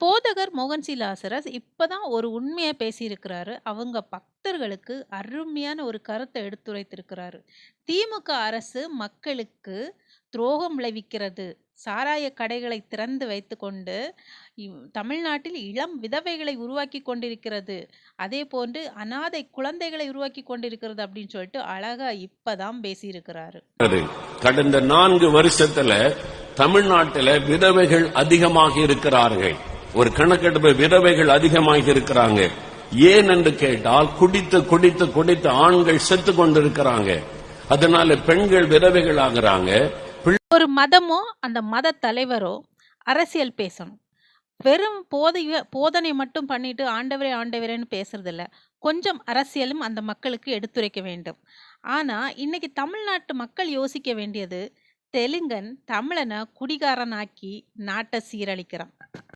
போதகர் மோகன்சிலாசரஸ் இப்போ தான் ஒரு உண்மையை பேசியிருக்கிறாரு. அவங்க பக்தர்களுக்கு அருமையான ஒரு கருத்தை எடுத்துரைத்திருக்கிறாரு. திமுக அரசு மக்களுக்கு துரோகம் விளைவிக்கிறது. சாராய கடைகளை திறந்து வைத்துக்கொண்டு, தமிழ்நாட்டில் இளம் விதவைகளை உருவாக்கிக் கொண்டிருக்கிறது. அதே போன்று அநாதை குழந்தைகளை உருவாக்கி கொண்டிருக்கிறது அப்படின்னு சொல்லிட்டு அழகா இப்பதான் பேசியிருக்கிறாரு. கடந்த நான்கு வருஷத்துல தமிழ்நாட்டில விதவைகள் அதிகமாக இருக்கிறார்கள் ஒரு கணக்கெடுப்பு விதவைகள் அதிகமாக இருக்கிறாங்க ஏன் என்று கேட்டால் குடித்து குடித்து குடித்து ஆண்கள் செத்து கொண்டிருக்கிறாங்க அதனால பெண்கள் விதவைகள் ஆகுறாங்க ஒரு மதமோ, அந்த மத தலைவரோ அரசியல் பேசணும். வெறும் போதைய போதனை மட்டும் பண்ணிட்டு ஆண்டவரே ஆண்டவரேன்னு பேசுறதில்ல. கொஞ்சம் அரசியலும் அந்த மக்களுக்கு எடுத்துரைக்க வேண்டும். ஆனா, இன்னைக்கு தமிழ்நாட்டு மக்கள் யோசிக்க வேண்டியது, தெலுங்கன் தமிழனை குடிகாரனாக்கி நாட்டை சீரழிக்கிறான்.